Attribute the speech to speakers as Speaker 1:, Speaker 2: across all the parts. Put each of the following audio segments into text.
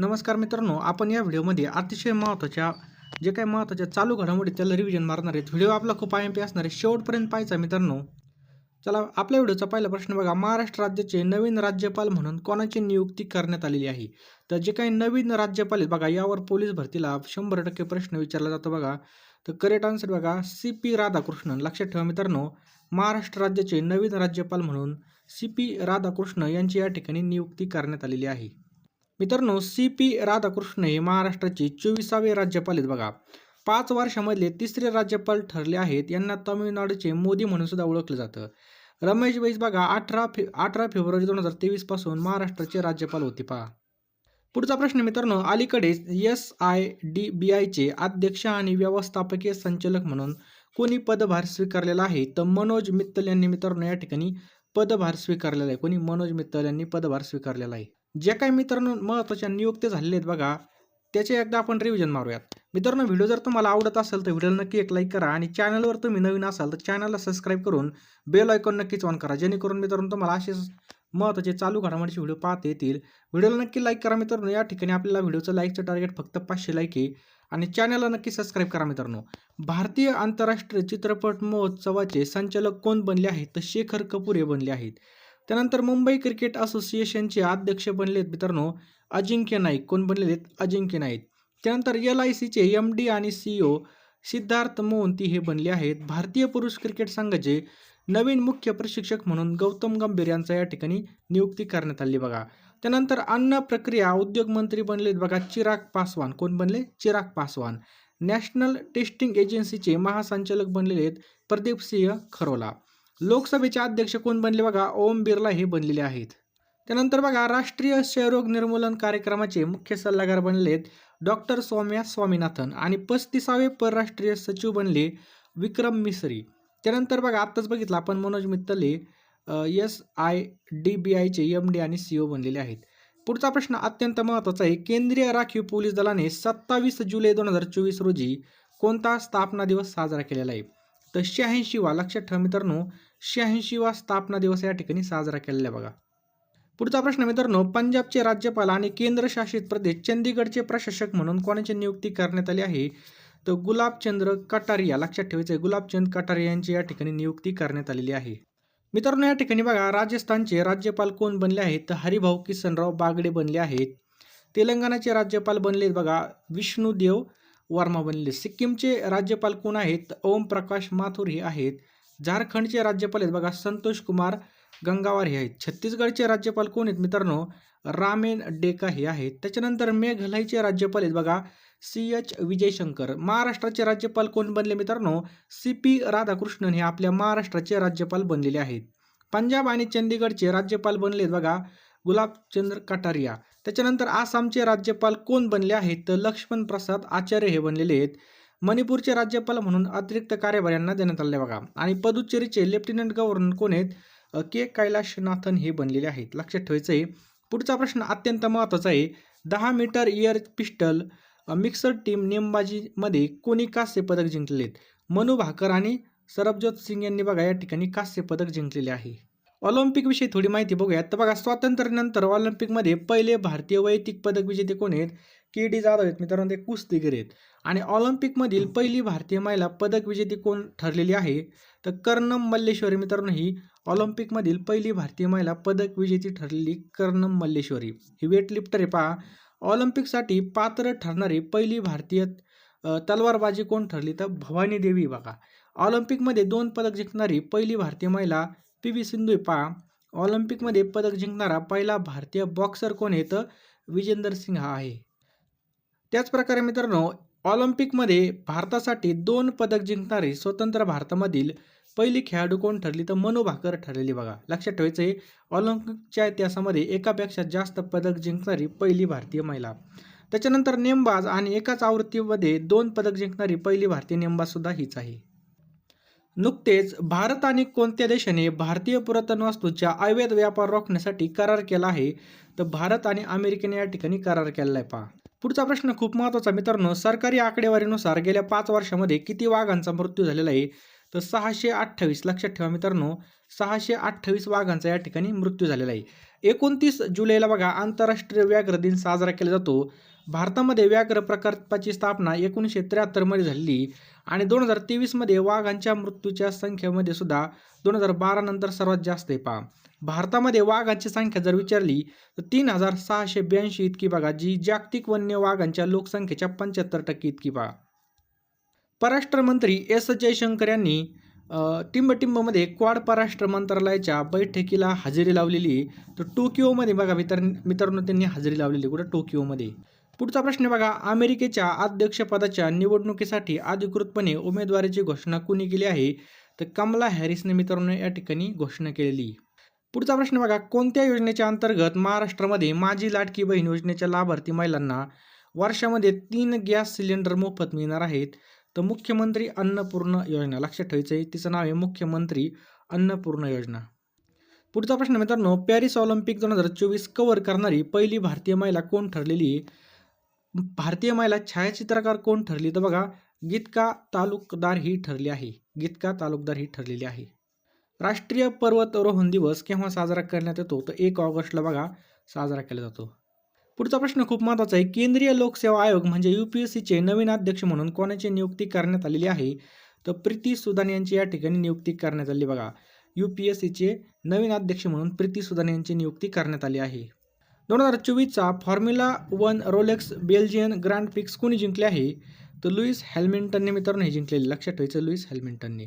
Speaker 1: नमस्कार मित्रांनो आपण या व्हिडिओमध्ये अतिशय महत्त्वाच्या जे काही महत्त्वाच्या चालू घडामोडी त्याला रिव्हिजन मारणार आहेत. व्हिडिओ आपला खूप आय एम पी असणार आहे. शेवटपर्यंत पाहायचा मित्रांनो. चला आपल्या व्हिडिओचा पहिला प्रश्न बघा. महाराष्ट्र राज्याचे नवीन राज्यपाल म्हणून कोणाची नियुक्ती करण्यात आलेली आहे? तर जे काही नवीन राज्यपाल आहेत बघा यावर पोलीस भरतीला शंभर टक्के प्रश्न विचारला जातो बघा. तर करेक्ट आन्सर बघा. C P Radhakrishnan. लक्षात ठेवा मित्रांनो महाराष्ट्र राज्याचे नवीन राज्यपाल म्हणून सी पी राधाकृष्ण यांची या ठिकाणी नियुक्ती करण्यात आलेली आहे. मित्रांनो सी पी राधाकृष्ण हे महाराष्ट्राचे चोवीसावे राज्यपाल आहेत बघा. पाच वर्षामधले तिसरे राज्यपाल ठरले आहेत यांना तामिळनाडूचे मोदी म्हणून सुद्धा ओळखलं जातं. रमेश बैस बघा अठरा फे अठरा फेब्रुवारी दोन हजार तेवीसपासून महाराष्ट्राचे राज्यपाल होते पहा. पुढचा प्रश्न मित्रांनो अलीकडेच एस आय डी बी आयचे अध्यक्ष आणि व्यवस्थापकीय संचालक म्हणून कोणी पदभार स्वीकारलेला आहे? तर मनोज मित्तल यांनी मित्रांनो या ठिकाणी पदभार स्वीकारलेला आहे. कोणी? मनोज मित्तल यांनी पदभार स्वीकारलेला आहे. ज्या काही मित्रांनो महत्त्वाच्या नियुक्ती झालेल्या आहेत बघा त्याचे एकदा आपण रिव्हिजन मारूयात. मित्रांनो व्हिडिओ जर तुम्हाला आवडत असेल तर व्हिडिओला नक्की एक लाईक करा आणि चॅनलवर तुम्ही नवीन असाल तर चॅनलला सबस्क्राईब करून बेल आयकॉन नक्कीच ऑन करा. जेणेकरून मित्रांनो तुम्हाला असेच महत्त्वाचे चालू घडामोडीचे व्हिडिओ पाहता येतील. व्हिडिओला नक्की लाईक करा मित्रांनो. या ठिकाणी आपल्याला व्हिडिओचं लाईकचं टार्गेट फक्त पाचशे लाईक आहे आणि चॅनलला नक्की सबस्क्राईब करा मित्रांनो. भारतीय आंतरराष्ट्रीय चित्रपट महोत्सवाचे संचालक कोण बनले आहेत? तर शेखर कपूर हे बनले आहेत. त्यानंतर मुंबई क्रिकेट असोसिएशनचे अध्यक्ष बनलेत मित्रांनो अजिंक्य नाईक. कोण बनलेले आहेत अजिंक्य नाईक. त्यानंतर एल आय सीचे एम डी आणि सीईओ सिद्धार्थ मोहंती हे बनले आहेत. भारतीय पुरुष क्रिकेट संघाचे नवीन मुख्य प्रशिक्षक म्हणून गौतम गंभीर यांचा या ठिकाणी नियुक्ती करण्यात आली बघा. त्यानंतर अन्न प्रक्रिया उद्योग मंत्री बनलेत बघा चिराग पासवान. कोण बनले? चिराग पासवान. नॅशनल टेस्टिंग एजन्सीचे महासंचालक बनलेले आहेत प्रदीप सिंह खरोला. लोकसभेचे अध्यक्ष कोण बनले बघा? ओम बिर्ला हे बनलेले आहेत. त्यानंतर बघा राष्ट्रीय क्षयरोग निर्मूलन कार्यक्रमाचे मुख्य सल्लागार बनलेत डॉक्टर सौम्या स्वामीनाथन आणि पस्तीसावे परराष्ट्रीय सचिव बनले विक्रम मिसरी. त्यानंतर बघा आत्ताच बघितलं आपण Manoj मित्तले S I D B आयचे एम डी आणि सी ओ बनलेले आहेत. पुढचा प्रश्न अत्यंत महत्त्वाचा आहे. केंद्रीय राखीव पोलीस दलाने सत्तावीस जुलै दोन हजार चोवीस रोजी कोणता स्थापना दिवस साजरा केलेला आहे? तर शहाऐंशीवा लक्षात ठेवा मित्रांनो शहाऐंशीवा स्थापना दिवस या ठिकाणी साजरा केलेला आहे बघा. पुढचा प्रश्न मित्रांनो पंजाबचे राज्यपाल आणि केंद्रशासित प्रदेश चंदीगडचे प्रशासक म्हणून कोणाची नियुक्ती करण्यात आली आहे? तर गुलाबचंद्र कटारिया लक्षात ठेवायचं आहे गुलाबचंद कटारिया यांची या ठिकाणी नियुक्ती करण्यात आलेली आहे. मित्रांनो या ठिकाणी बघा राजस्थानचे राज्यपाल कोण बनले आहेत? तर हरिभाऊ किसनराव बागडे बनले आहेत. तेलंगणाचे राज्यपाल बनले बघा विष्णुदेव वर्मा बनले. सिक्कीमचे राज्यपाल कोण आहेत? ओम प्रकाश माथुर हे आहेत. झारखंडचे राज्यपाल आहेत. बघा संतोष कुमार गंगावार हे आहेत. छत्तीसगडचे राज्यपाल कोण आहेत मित्रांनो? रामेन डेका हे आहेत. त्याच्यानंतर मेघालयचे राज्यपाल आहेत. बघा सी एच विजयशंकर. महाराष्ट्राचे राज्यपाल कोण बनले मित्रांनो? सी पी राधाकृष्णन हे आपल्या महाराष्ट्राचे राज्यपाल बनलेले आहेत. पंजाब आणि चंदीगडचे राज्यपाल बनले आहेत. बघा गुलाबचंद्र कटारिया. त्याच्यानंतर आसामचे राज्यपाल कोण बनले आहेत? तर लक्ष्मण प्रसाद आचार्य हे बनलेले आहेत. मणिपूरचे राज्यपाल म्हणून अतिरिक्त कार्यभार यांना देण्यात आले बघा. आणि पदुचेरीचे लेफ्टनंट गव्हर्नर कोण आहेत? के. कैलाशनाथन हे बनलेले आहेत. लक्षात ठेवायचं आहे पुढचा प्रश्न अत्यंत महत्त्वाचा आहे. दहा metre air pistol mixed team नेमबाजीमध्ये कोणी कांस्य पदक जिंकलेले आहेत? मनु भाकर आणि सरबजोत सिंग यांनी बघा या ठिकाणी कांस्य पदक जिंकलेले आहे. ऑलिम्पिकविषयी थोडी माहिती बघूयात. तर बघा स्वातंत्र्यानंतर ऑलिम्पिकमध्ये पहिले भारतीय वैयक्तिक पदक विजेते कोण आहेत? के डी जाधव आहेत मित्रांनो ते कुस्तीगीर आहेत. आणि ऑलिम्पिकमधील पहिली भारतीय महिला पदक विजेती कोण ठरलेली आहे? तर कर्णम मल्लेश्वरी मित्रांनो ही ऑलिम्पिकमधील पहिली भारतीय महिला पदक विजेती ठरलेली कर्णम मल्लेश्वरी. ही वेटलिफ्टर आहे पहा. ऑलिम्पिकसाठी पात्र ठरणारी पहिली भारतीय तलवारबाजी कोण ठरली? तर भवानी देवी बघा. ऑलिम्पिकमध्ये दोन पदक जिंकणारी पहिली भारतीय महिला पी व्ही सिंधू पहा. ऑलिम्पिकमध्ये पदक जिंकणारा पहिला भारतीय बॉक्सर कोण आहे? तर विजेंदर सिंग हा आहे. त्याचप्रकारे मित्रांनो ऑलिम्पिकमध्ये भारतासाठी दोन पदक जिंकणारी स्वतंत्र भारतामधील पहिली खेळाडू कोण ठरली तर मनु भाकर ठरलेली बघा. लक्षात ठेवायचं आहे ऑलिम्पिकच्या इतिहासामध्ये एकापेक्षा जास्त पदक जिंकणारी पहिली भारतीय महिला. त्याच्यानंतर नेमबाज आणि एकाच आवृत्तीमध्ये दोन पदक जिंकणारी पहिली भारतीय नेमबाजसुद्धा हीच आहे. नुकतेच भारत आणि कोणत्या देशाने भारतीय पुरातन वस्तूंच्या अवैध व्यापार रोखण्यासाठी करार केला आहे? तर भारत आणि अमेरिकेने या ठिकाणी करार केला आहे पहा. पुढचा प्रश्न खूप महत्त्वाचा मित्रांनो सरकारी आकडेवारीनुसार गेल्या पाच वर्षामध्ये किती वाघांचा मृत्यू झालेला आहे? तर सहाशे अठ्ठावीस लक्षात ठेवा मित्रांनो सहाशे अठ्ठावीस वाघांचा या ठिकाणी मृत्यू झालेला आहे. एकोणतीस जुलैला बघा आंतरराष्ट्रीय व्याघ्र दिन साजरा केला जातो. भारतामध्ये व्याघ्र प्रकल्पाची स्थापना एकोणीसशे त्र्याहत्तरमध्ये झाली आणि दोन हजार तेवीसमध्ये वाघांच्या मृत्यूच्या संख्येमध्ये सुद्धा दोन हजार बारानंतर सर्वात जास्त आहे पहा. भारतामध्ये वाघांची संख्या जर विचारली तर तीन हजार सहाशे ब्याऐंशी इतकी बघा जी जागतिक वन्य वाघांच्या लोकसंख्येच्या पंच्याहत्तर टक्के इतकी बघा. परराष्ट्र मंत्री एस जयशंकर यांनी टिंबटिंबमध्ये क्वाड परराष्ट्र मंत्रालयाच्या बैठकीला हजेरी लावलेली तर टोकियोमध्ये बघा मित्र मित्रांनो त्यांनी हजेरी लावलेली कुठं? टोकियोमध्ये. पुढचा प्रश्न बघा अमेरिकेच्या अध्यक्षपदाच्या निवडणुकीसाठी अधिकृतपणे उमेदवारीची घोषणा कुणी केली आहे? तर कमला हॅरिसने मित्रांनो या ठिकाणी घोषणा केलेली आहे. पुढचा प्रश्न बघा कोणत्या योजनेच्या अंतर्गत महाराष्ट्रामध्ये माझी लाडकी बहीण योजनेच्या लाभार्थी महिलांना वर्षामध्ये तीन गॅस सिलेंडर मोफत मिळणार आहेत? तर मुख्यमंत्री अन्नपूर्ण योजना लक्षात ठेवायचं आहे तिचं नाव आहे मुख्यमंत्री अन्नपूर्ण योजना. पुढचा प्रश्न मित्रांनो पॅरिस ऑलिम्पिक दोन हजार चोवीस कव्हर करणारी पहिली भारतीय महिला कोण ठरलेली आहे? भारतीय महिला छायाचित्रकार कोण ठरली? तर बघा गीतका तालुकदार ही ठरली आहे. गीतका तालुकदार ही ठरलेली आहे. राष्ट्रीय पर्वतारोहण दिवस केव्हा साजरा करण्यात येतो? तर एक ऑगस्टला बघा साजरा केला जातो. पुढचा प्रश्न खूप महत्त्वाचा आहे. केंद्रीय लोकसेवा आयोग म्हणजे यू पी एस सीचे नवीन अध्यक्ष म्हणून कोणाची नियुक्ती करण्यात आलेली आहे? तर प्रीती सुदान यांची या ठिकाणी नियुक्ती करण्यात आली बघा. यू पी एस सीचे नवीन अध्यक्ष म्हणून प्रीती सुदान यांची नियुक्ती करण्यात आली आहे. दोन हजार चोवीसचा formula one Rolex Belgian grand prix कोणी जिंकले आहे? तर लुईस हॅल्मिंटनने मित्रांनो हे जिंकलेले लक्षात ठेवायचं लुईस हॅल्मिंटनने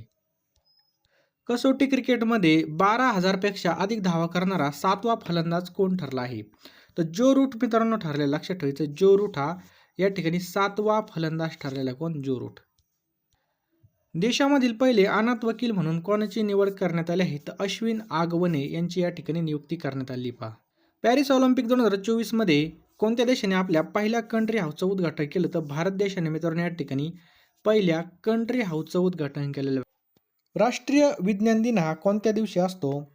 Speaker 1: कसोटी क्रिकेटमध्ये बारा हजारपेक्षा अधिक धावा करणारा सातवा फलंदाज कोण ठरला आहे? तर जो रूट मित्रांनो ठरलेला लक्षात ठेवायचं जो रूट हा या ठिकाणी सातवा फलंदाज ठरलेला कोण? जो रूट. देशामधील पहिले अनाथ वकील म्हणून कोणाची निवड करण्यात आली आहे? तर अश्विन आगवणे यांची या ठिकाणी नियुक्ती करण्यात आली पहा. पॅरिस ऑलिम्पिक दोन हजार चोवीसमध्ये कोणत्या देशाने आपल्या पहिल्या कंट्री हाऊसचं उद्घाटन केलं? तर भारत देशाने मित्रांनो या ठिकाणी पहिल्या कंट्री हाऊसचं उद्घाटन केलेलं राष्ट्रीय विज्ञान दिन हा कोणत्या दिवशी असतो?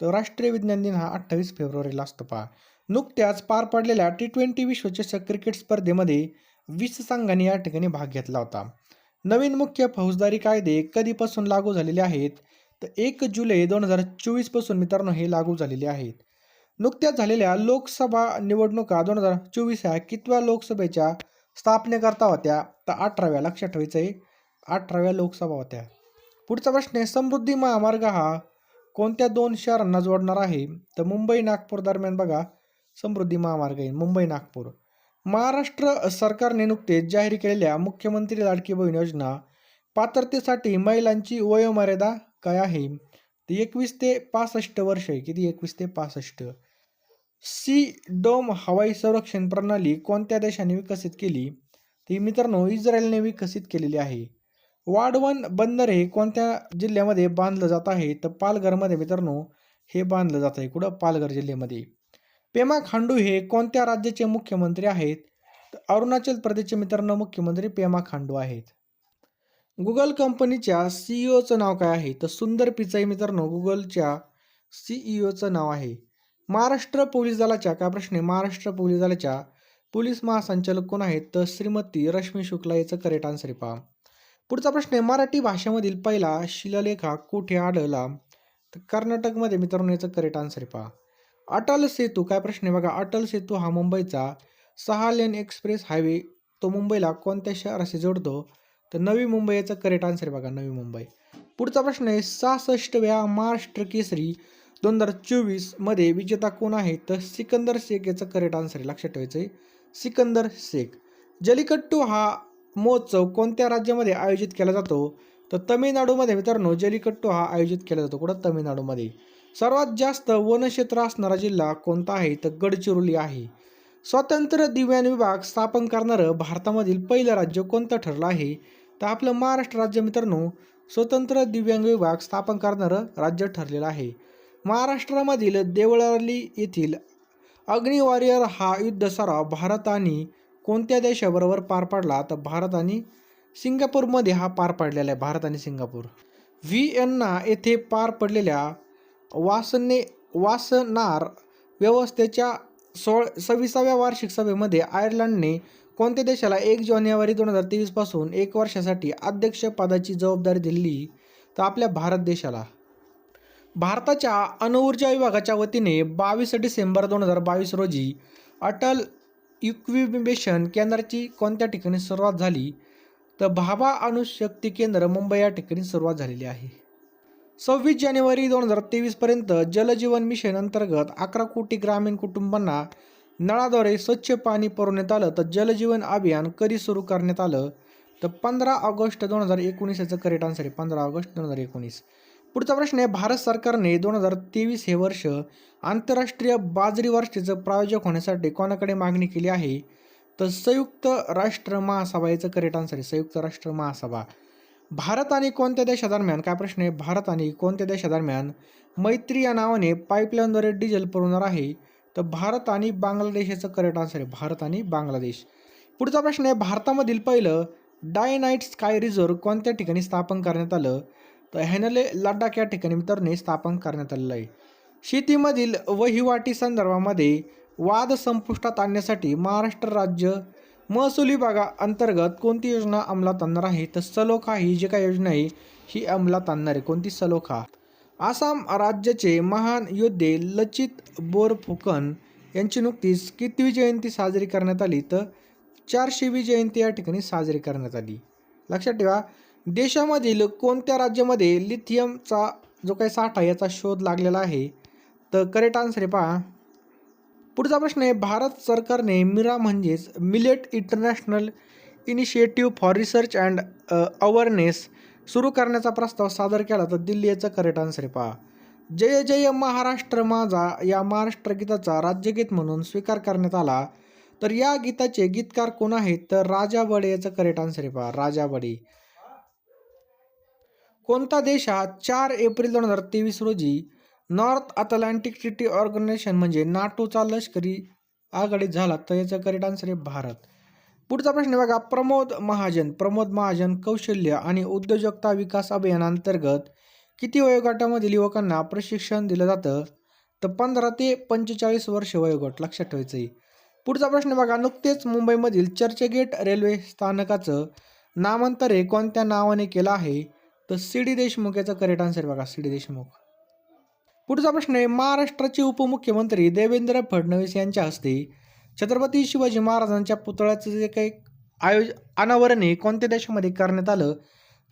Speaker 1: तर राष्ट्रीय विज्ञान दिन हा अठ्ठावीस फेब्रुवारीला असतो पहा. नुकत्याच पार पडलेल्या टी ट्वेंटी विश्वचषक क्रिकेट स्पर्धेमध्ये वीस संघांनी या ठिकाणी भाग घेतला होता. नवीन मुख्य फौजदारी कायदे कधीपासून लागू झालेले आहेत? तर एक जुलै दोन हजार चोवीसपासून मित्रांनो हे लागू झालेले आहेत. नुकत्याच झालेल्या लोकसभा निवडणुका दोन हजार चोवीस ह्या कितव्या लोकसभेच्या स्थापनेकरता होत्या? तर अठराव्या लक्षात ठेवायचं आहे अठराव्या लोकसभा होत्या. पुढचा प्रश्न आहे समृद्धी महामार्ग हा कोणत्या दोन शहरांना जोडणार आहे? तर मुंबई नागपूर दरम्यान बघा समृद्धी महामार्ग आहे मुंबई नागपूर. महाराष्ट्र सरकारने नुकतेच जाहीर केलेल्या मुख्यमंत्री लाडकी बहीण योजना पात्रतेसाठी महिलांची वयोमर्यादा काय आहे? तर एकवीस ते पासष्ट वर्ष आहे. किती? एकवीस ते पासष्ट. सी डोम हवाई संरक्षण प्रणाली कोणत्या देशाने विकसित केली? ती मित्रांनो इस्रायलने विकसित केलेली आहे. वाढवण बंदर हे कोणत्या जिल्ह्यामध्ये बांधलं जात आहे? तर पालघरमध्ये मित्रांनो हे बांधलं जात आहे कुठं? पालघर जिल्ह्यामध्ये. पेमा खांडू हे कोणत्या राज्याचे मुख्यमंत्री आहेत? तर अरुणाचल प्रदेशचे मित्रांनो मुख्यमंत्री पेमा खांडू आहेत. गुगल कंपनीच्या सीईओचं नाव काय आहे? तर सुंदर पिचाई मित्रांनो गुगलच्या सीईओचं नाव आहे. महाराष्ट्र पोलीस दलाच्या काय प्रश्न आहे? महाराष्ट्र पोलीस दलाच्या पोलीस महासंचालक कोण आहेत? तर श्रीमती रश्मी शुक्ला याचं करेक्ट आन्सर आहे पहा. पुढचा प्रश्न आहे मराठी भाषेमधील पहिला शिलालेखा कुठे आढळला? तर कर्नाटकमध्ये मित्रांनो याचं करेक्ट आन्सर आहे पहा. अटल सेतू काय प्रश्न आहे बघा? अटल सेतू हा मुंबईचा सहा लेन एक्सप्रेस हायवे तो मुंबईला कोणत्या शहराशी जोडतो? तर नवी मुंबई याचं करेक्ट आन्सर आहे बघा नवी मुंबई. पुढचा प्रश्न आहे सहासष्टव्या महाराष्ट्र केसरी दोन हजार चोवीसमध्ये विजेता कोण आहे? तर सिकंदर शेख याचं करेक्ट आन्सर आहे लक्षात ठेवायचं आहे सिकंदर शेख. जलिकट्टू हा महोत्सव कोणत्या राज्यामध्ये आयोजित केला जातो? तर तमिळनाडूमध्ये मित्रांनो जलिकट्टू हा आयोजित केला जातो. कुठं? तमिळनाडूमध्ये. सर्वात जास्त वनक्षेत्र असणारा जिल्हा कोणता आहे? तर गडचिरोली आहे. स्वतंत्र दिव्यांग विभाग स्थापन करणारं भारतामधील पहिलं राज्य कोणतं ठरलं आहे? तर आपलं महाराष्ट्र राज्य मित्रांनो स्वतंत्र दिव्यांग विभाग स्थापन करणारं राज्य ठरलेलं आहे. महाराष्ट्रामधील देवळाली येथील अग्निवॉरियर हा युद्ध सराव भारत आणि कोणत्या देशाबरोबर पार पाडला तर भारत आणि सिंगापूरमध्ये हा पार पाडलेला आहे भारत आणि सिंगापूर. व्ही एन्ना येथे पार पडलेल्या वासने वासनार व्यवस्थेच्या सोळ सव्वीसाव्या वार्षिक सभेमध्ये आयर्लंडने कोणत्या देशाला एक जानेवारी दोन हजार तेवीसपासून एक वर्षासाठी अध्यक्षपदाची जबाबदारी दिली तर आपल्या भारत देशाला? भारताच्या अणुऊर्जा विभागाच्या वतीने बावीस डिसेंबर दोन हजार बावीस रोजी अटल इक्विबिंबेशन केंद्राची कोणत्या ठिकाणी सुरुवात झाली? तर भाभा अणुशक्ती केंद्र मुंबई या ठिकाणी सुरुवात झालेली आहे. सव्वीस जानेवारी दोन हजार तेवीसपर्यंत जलजीवन मिशन अंतर्गत अकरा कोटी ग्रामीण कुटुंबांना नळाद्वारे स्वच्छ पाणी पुरवण्यात आलं तर जलजीवन अभियान कधी सुरू करण्यात आलं? तर पंधरा ऑगस्ट दोन हजार एकोणीस याचं करेट आन्सर आहे पंधरा ऑगस्ट दोन हजार एकोणीस. पुढचा प्रश्न आहे भारत सरकारने दोन हजार तेवीस हे वर्ष आंतरराष्ट्रीय बाजरी वर्षाचं प्रायोजक होण्यासाठी कोणाकडे मागणी केली आहे? तर संयुक्त राष्ट्र महासभा याचं करेक्ट आन्सर आहे संयुक्त राष्ट्र महासभा. भारत आणि कोणत्या देशादरम्यान काय प्रश्न आहे? भारत आणि कोणत्या देशादरम्यान मैत्री या नावाने पाईपलाईनद्वारे डिझेल पुरवणार आहे? तर भारत आणि बांगलादेश याचं करेक्ट आन्सर आहे भारत आणि बांगलादेश. पुढचा प्रश्न आहे भारतामधील पहिलं डायनाईट स्काय रिझर्व्ह कोणत्या ठिकाणी स्थापन करण्यात आलं? तर हॅनले लडाख या ठिकाणी मित्रांनी स्थापन करण्यात आलेलं आहे. शेतीमधील वहिवाटी संदर्भामध्ये वाद संपुष्टात आणण्यासाठी महाराष्ट्र राज्य महसूल विभागा अंतर्गत कोणती योजना अंमलात आणणार आहे? तर सलोखा ही जी काही योजना आहे ही अंमलात आणणार आहे कोणती? सलोखा. आसाम राज्याचे महान योद्धे लचित बोरफुकन यांची नुकतीच कितवी जयंती साजरी करण्यात आली तर चारशेवी जयंती या ठिकाणी साजरी करण्यात आली. लक्षात ठेवा देशामधील कोणत्या राज्यामध्ये लिथियमचा जो काही साठा याचा शोध लागलेला आहे? तर करेक्ट आन्सर आहे पहा. पुढचा प्रश्न आहे भारत सरकारने मिरा म्हणजेच millet international initiative for research and awareness सुरू करण्याचा प्रस्ताव सादर केला तर दिल्ली याचा करेक्ट आन्सर आहे पहा. जय जय महाराष्ट्र माझा या महाराष्ट्र गीताचा राज्यगीत म्हणून स्वीकार करण्यात आला. तर या गीताचे गीतकार कोण आहेत? तर राजा बडे याचं करेक्ट आन्सर आहे पहा राजा बडे कोणता देश हा चार एप्रिल दोन हजार तेवीस रोजी नॉर्थ अटलांटिक ट्रिटी ऑर्गनायझेशन म्हणजे नाटोचा लष्करी आघाडीत झाला? तर याचं करेक्ट आन्सर आहे भारत. पुढचा प्रश्न बघा प्रमोद महाजन प्रमोद महाजन कौशल्य आणि उद्योजकता विकास अभियानांतर्गत किती वयोगटामधील युवकांना प्रशिक्षण दिलं जातं? तर पंधरा ते पंचेचाळीस वर्ष वयोगट लक्षात ठेवायचं आहे पुढचा प्रश्न बघा नुकतेच मुंबईमधील चर्चगेट रेल्वे स्थानकाचं नामांतर हे कोणत्या नावाने केलं आहे? तर सी डी देशमुख याचा करेक्ट आन्सर बघा सी डी देशमुख. पुढचा प्रश्न आहे महाराष्ट्राचे उपमुख्यमंत्री देवेंद्र फडणवीस यांच्या हस्ते छत्रपती शिवाजी महाराजांच्या पुतळ्याचं जे काही आयोज अनावरण हे कोणत्या देशामध्ये करण्यात आलं?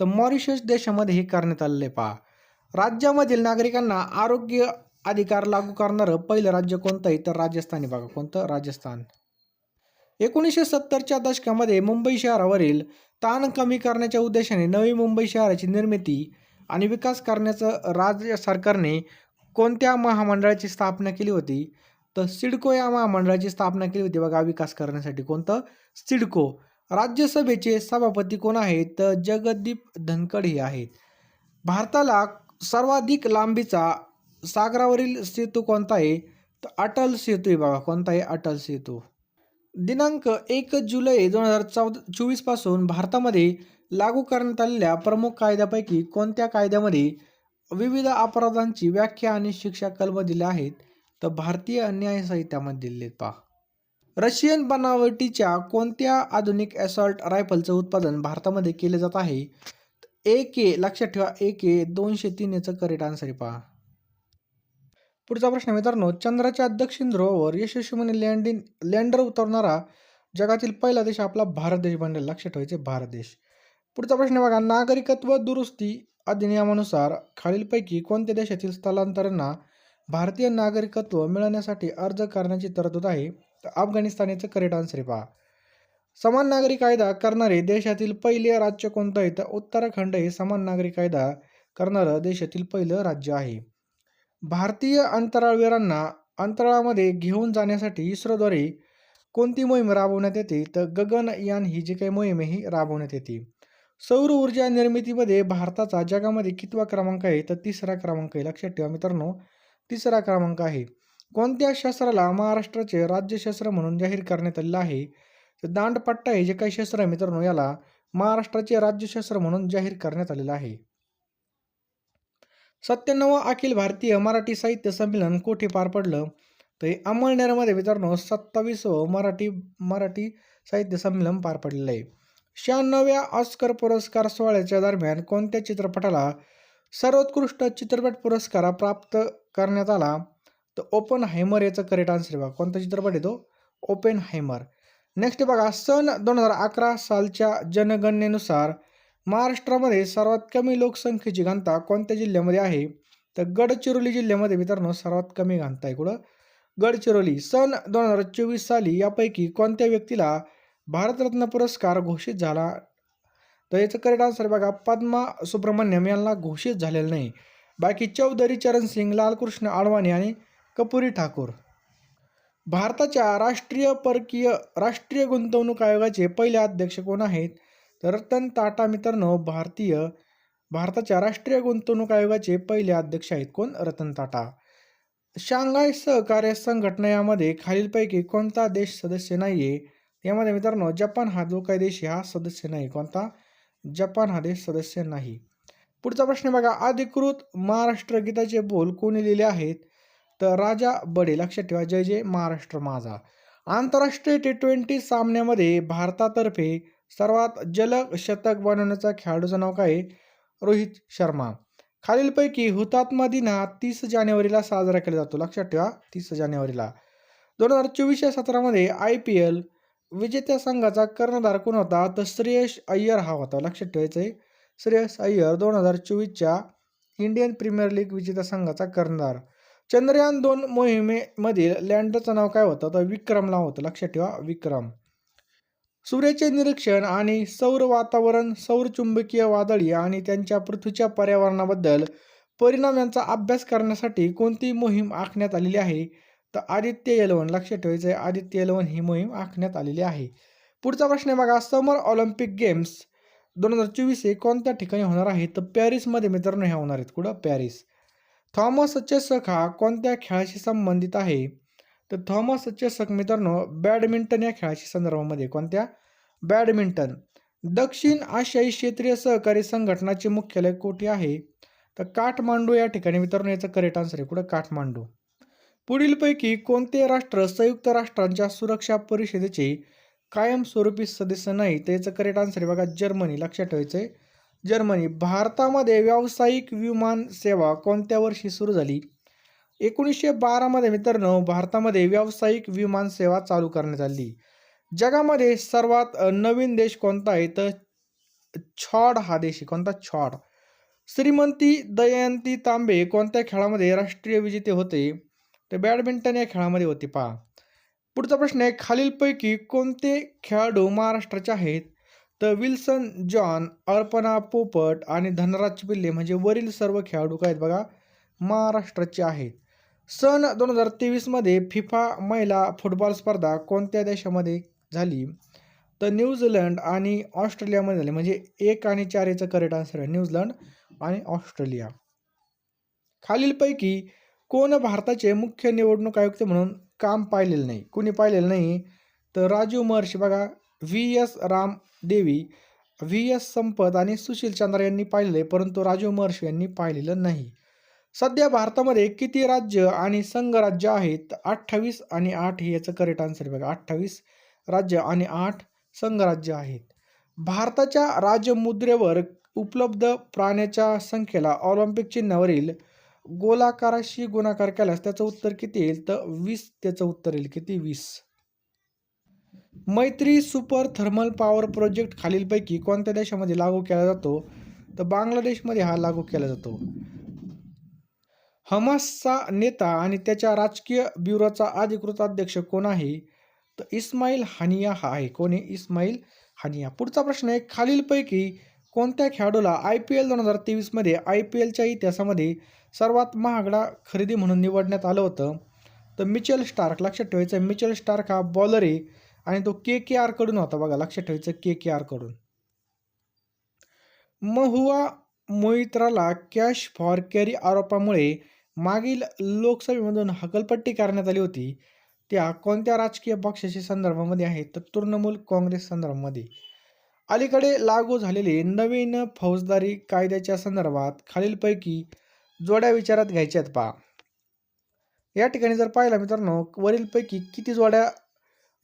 Speaker 1: तर मॉरिशस देशामध्ये हे करण्यात आलेलं आहे पहा. राज्यामधील नागरिकांना आरोग्य अधिकार लागू करणारं पहिलं राज्य कोणतं आहे? तर राजस्थान बघा कोणतं? राजस्थान. एकोणीसशे सत्तरच्या दशकामध्ये मुंबई शहरावरील ताण कमी करण्याच्या उद्देशाने नवी मुंबई शहराची निर्मिती आणि विकास करण्याचं राज्य सरकारने कोणत्या महामंडळाची स्थापना केली होती? तर सिडको या महामंडळाची स्थापना केली होती. बघा विकास करण्यासाठी कोणतं? सिडको. राज्यसभेचे सभापती कोण आहेत? तर जगदीप धनखड हे आहेत. भारताला सर्वाधिक लांबीचा सागरावरील सेतू कोणता आहे? तर अटल सेतू आहे बघा. कोणता आहे? अटल सेतू. दिनांक एक जुलै दोन हजार चौदा चोवीसपासून भारतामध्ये लागू करण्यात आलेल्या प्रमुख कायद्यापैकी कोणत्या कायद्यामध्ये विविध अपराधांची व्याख्या आणि शिक्षा कलम दिल्या आहेत तर भारतीय न्याय संहितामध्ये दिले पहा. रशियन बनावटीच्या कोणत्या आधुनिक असॉल्ट रायफलचं उत्पादन भारतामध्ये केले जात आहे? ए के लक्षात ठेवा ए के दोनशे तीन याचं करेक्ट आन्सर आहे पहा. पुढचा प्रश्न मित्रांनो चंद्राच्या दक्षिण ध्रुवावर यशस्वीपणे लँडिंग लँडर उतरणारा जगातील पहिला देश आपला भारत देश बनलेला. लक्षात ठेवायचे भारत देश. पुढचा प्रश्न बघा नागरिकत्व दुरुस्ती अधिनियमानुसार खालीलपैकी कोणत्या देशातील स्थलांतरांना भारतीय नागरिकत्व मिळवण्यासाठी अर्ज करण्याची तरतूद आहे? तर अफगाणिस्तान याचं करेक्ट आन्सर आहे पहा. समान नागरी कायदा करणारे देशातील पहिले राज्य कोणतं आहे? तर उत्तराखंड हे समान नागरी कायदा करणारं देशातील पहिलं राज्य आहे. भारतीय अंतराळवीरांना अंतराळामध्ये घेऊन जाण्यासाठी इस्रोद्वारे कोणती मोहीम राबवण्यात येते? तर गगनयान ही जी काही मोहीम ही राबवण्यात येते. सौर ऊर्जा निर्मितीमध्ये भारताचा जगामध्ये कितवा क्रमांक आहे? तर तिसरा क्रमांक आहे. लक्षात ठेवा मित्रांनो तिसरा क्रमांक आहे. कोणत्या शस्त्राला महाराष्ट्राचे राज्यशस्त्र म्हणून जाहीर करण्यात आलेलं आहे? तर दांडपट्टा हे जे काही शस्त्र आहे मित्रांनो याला महाराष्ट्राचे राज्यशस्त्र म्हणून जाहीर करण्यात आलेलं आहे. सत्त्याण्णव अखिल भारतीय मराठी साहित्य संमेलन कोठे पार पडलं? तर अंमळनेरमध्ये मित्रांनो सत्तावीसवं मराठी मराठी साहित्य संमेलन पार पडलेलं आहे. शहाण्णव्या ऑस्कर पुरस्कार सोहळ्याच्या दरम्यान कोणत्या चित्रपटाला सर्वोत्कृष्ट चित्रपट पुरस्कार प्राप्त करण्यात आला? तर ओपन हायमर याचं करेक्ट आन्सर बघा. कोणता चित्रपट येतो ओपेन ओपन हायमर नेक्स्ट बघा सन दोन हजार अकरा सालच्या जनगणनेनुसार महाराष्ट्रामध्ये सर्वात कमी लोकसंख्येची घनता कोणत्या जिल्ह्यामध्ये आहे? तर गडचिरोली जिल्ह्यामध्ये मित्रांनो सर्वात कमी घनता आहे कुठं? गडचिरोली. सन दोन हजार चोवीस साली यापैकी कोणत्या व्यक्तीला भारतरत्न पुरस्कार घोषित झाला? तर याचं करेक्ट आन्सर बघा पद्मा सुब्रमण्यम यांना घोषित झालेलं नाही. बाकी चौधरी चरण सिंग लालकृष्ण आडवाणी आणि कपुरी ठाकूर. भारताच्या राष्ट्रीय परकीय राष्ट्रीय गुंतवणूक आयोगाचे पहिले अध्यक्ष कोण आहेत? तर रतन टाटा मित्रांनो भारतीय भारताच्या राष्ट्रीय गुंतवणूक आयोगाचे पहिले अध्यक्ष आहेत कोण? रतन टाटा शांघाय सहकार्य संघटना यामध्ये खालीलपैकी कोणता देश सदस्य नाही आहे यामध्ये मित्रांनो जपान हा जो काही देश हा सदस्य नाही. कोणता? जपान हा देश सदस्य नाही. पुढचा प्रश्न बघा. अधिकृत महाराष्ट्र गीताचे बोल कोणी लिहिले आहेत? तर राजा बडे लक्षात ठेवा. जय जय महाराष्ट्र माझा. आंतरराष्ट्रीय टी ट्वेंटी सामन्यामध्ये भारतातर्फे सर्वात जलद शतक बनवण्याचा खेळाडूचं नाव काय आहे? रोहित शर्मा. खालीलपैकी हुतात्मा दिन हा तीस जानेवारीला साजरा केला जातो. लक्षात ठेवा तीस जानेवारीला. दोन हजार चोवीसच्या सतरामध्ये आय पी एल विजेत्या संघाचा कर्णधार कोण होता? तर श्रेयस अय्यर हा होता. लक्षात ठेवायचं आहे श्रेयस अय्यर दोन हजार चोवीसच्या इंडियन प्रीमियर लीग विजेत्या संघाचा कर्णधार. चंद्रयान दोन मोहिमेमधील लँडरचं नाव काय होतं तर विक्रमला होतं. लक्षात ठेवा विक्रम. सूर्याचे निरीक्षण आणि सौर वातावरण सौरचुंबकीय वादळी आणि त्यांच्या पृथ्वीच्या पर्यावरणाबद्दल परिणाम यांचा अभ्यास करण्यासाठी कोणती मोहीम आखण्यात आलेली आहे? तर आदित्य एलवन लक्षात ठेवायचं आहे आदित्य एलवन ही मोहीम आखण्यात आलेली आहे. पुढचा प्रश्न आहे बघा समर ऑलिम्पिक गेम्स दोन हजार चोवीस हे कोणत्या ठिकाणी होणार आहे? तर पॅरिसमध्ये मित्रांनो ह्या होणार आहेत. कुठं? पॅरिस. थॉमस चेसक हा कोणत्या खेळाशी संबंधित आहे? तर थॉमस चेसक मित्रांनो बॅडमिंटन या खेळाच्या संदर्भामध्ये कोणत्या? बॅडमिंटन. दक्षिण आशियाई क्षेत्रीय सहकारी संघटनाचे मुख्यालय कोठे आहे? तर काठमांडू या ठिकाणी मित्रांनो याचं करेक्ट आन्सर आहे. कुठं? काठमांडू. पुढीलपैकी कोणते राष्ट्र संयुक्त राष्ट्रांच्या सुरक्षा परिषदेचे कायमस्वरूपी सदस्य नाही? तर याचं करेक्ट आन्सर आहे बघा जर्मनी. लक्षात ठेवायचं आहे. जर्मनी. भारतामध्ये व्यावसायिक विमान सेवा कोणत्या वर्षी सुरू झाली? एकोणीसशे बारामध्ये मित्रांनो भारतामध्ये व्यावसायिक विमान सेवा चालू करण्यात आली. जगामध्ये सर्वात नवीन देश कोणता आहे? तर छॉड हा देश आहे. कोणता? छॉड. श्रीमंती दयंती तांबे कोणत्या खेळामध्ये राष्ट्रीय विजेते होते? तर बॅडमिंटन या खेळामध्ये होते. पहा. पुढचा प्रश्न आहे खालीलपैकी कोणते खेळाडू महाराष्ट्राचे आहेत? तर विल्सन जॉन अर्पणा पोपट आणि धनराज पिल्ले म्हणजे वरील सर्व खेळाडू काय आहेत बघा? महाराष्ट्राचे आहेत. सन दोन हजार तेवीसमध्ये फिफा महिला फुटबॉल स्पर्धा कोणत्या देशामध्ये झाली? तर न्यूझीलंड आणि ऑस्ट्रेलियामध्ये झाली. म्हणजे एक आणि चार याचं करेक्ट आन्सर आहे. न्यूझीलंड आणि ऑस्ट्रेलिया. खालीलपैकी कोण भारताचे मुख्य निवडणूक आयुक्त म्हणून काम पाहिलेलं नाही? कोणी पाहिलेलं नाही? तर राजीव महर्षी. बघा व्ही एस राम देवी व्ही एस संपत आणि सुशील चंद्र यांनी पाहिलेलं आहे. परंतु राजीव महर्षी यांनी पाहिलेलं नाही. सध्या भारतामध्ये किती राज्य आणि संघराज्य आहेत? अठ्ठावीस आणि आठ हे याचं करेक्ट आन्सर बघा. अठ्ठावीस राज्य आणि आठ संघराज्य आहेत. भारताच्या राजमुद्रेवर उपलब्ध प्राण्याच्या संख्येला ऑलिम्पिक चिन्हावरील गोलाकाराशी गुणाकार केल्यास त्याचं उत्तर किती येईल? तर वीस त्याचं उत्तर येईल. किती? वीस. मैत्री सुपर थर्मल पॉवर प्रोजेक्ट खालीलपैकी कोणत्या देशामध्ये लागू केला जातो? तर बांगलादेशमध्ये हा लागू केला जातो. हमासचा नेता आणि त्याच्या राजकीय ब्युरोचा अधिकृत अध्यक्ष कोण आहे? तर इस्माईल हानिया हा आहे. कोण आहे? इस्माईल हानिया. पुढचा प्रश्न आहे खालीलपैकी कोणत्या खेळाडूला आय पी एल दोन हजार तेवीसमध्ये आय पी एलच्या इतिहासामध्ये सर्वात महागडा खरेदी म्हणून निवडण्यात आलं होतं? तर मिचेल स्टार्क. लक्षात ठेवायचं मिचेल स्टार्क हा बॉलर आहे आणि तो के के आरकडून होता बघा. लक्षात ठेवायचं के के आरकडून महुआ मोहित्राला कॅश फॉर कॅरी आरोपामुळे मागील लोकसभेमधून हकलपट्टी करण्यात आली होती. त्या कोणत्या राजकीय पक्षाशी संदर्भामध्ये आहेत तर तृणमूल काँग्रेस संदर्भामध्ये. अलीकडे लागू झालेले नवीन फौजदारी कायद्याच्या संदर्भात खालीलपैकी जोड्या विचारात घ्यायच्या आहेत पहा. या ठिकाणी जर पाहिलं मित्रांनो वरीलपैकी किती जोड्या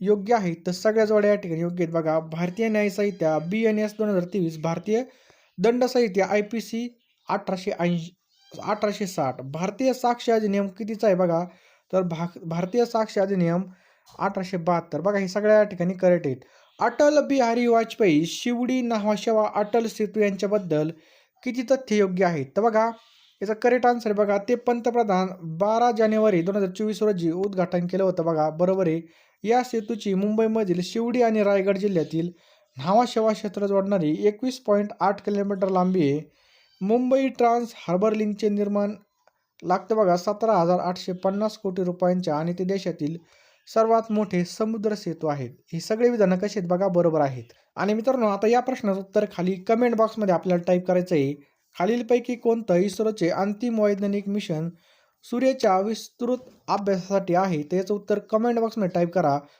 Speaker 1: योग्य आहेत? तर सगळ्या जोड्या या ठिकाणी योग्य आहेत बघा. भारतीय न्याय संहिता बी एन एस दोन हजार तेवीस भारतीय दंड संहिता आय पी सी अठराशे ऐंशी अठराशे साठ. भारतीय साक्ष अधिनियम कितीचा आहे बघा? तर भा भारतीय साक्ष अधिनियम अठराशे बहात्तर. बघा हे सगळ्या ठिकाणी करेक्ट आहेत. अटल बिहारी वाजपेयी शिवडी न्हावाशेवा अटल सेतू यांच्याबद्दल किती तथ्य योग्य आहेत तर बघा याचा करेक्ट आन्सर बघा. ते पंतप्रधान बारा जानेवारी दोन हजार चोवीस रोजी उद्घाटन केलं होतं बघा. बरोबर आहे. या सेतूची मुंबईमधील शिवडी आणि रायगड जिल्ह्यातील न्हावाशेवा क्षेत्र जोडणारी एकवीस पॉईंट आठ किलोमीटर लांबी आहे. मुंबई ट्रान्स हार्बर लिंकचे निर्माण लागतं बघा. सतरा हजार आठशे पन्नास कोटी रुपयांच्या आणि ते देशातील सर्वात मोठे समुद्र सेतू आहेत. ही सगळे विधानं कशी आहेत बघा बरोबर आहेत. आणि मित्रांनो आता या प्रश्नाचं उत्तर खाली कमेंट बॉक्समध्ये आपल्याला टाईप करायचं आहे खालीलपैकी कोणतं इस्रोचे अंतिम वैज्ञानिक मिशन सूर्याच्या विस्तृत अभ्यासासाठी आहे त्याचं उत्तर कमेंट बॉक्समध्ये टाईप करा.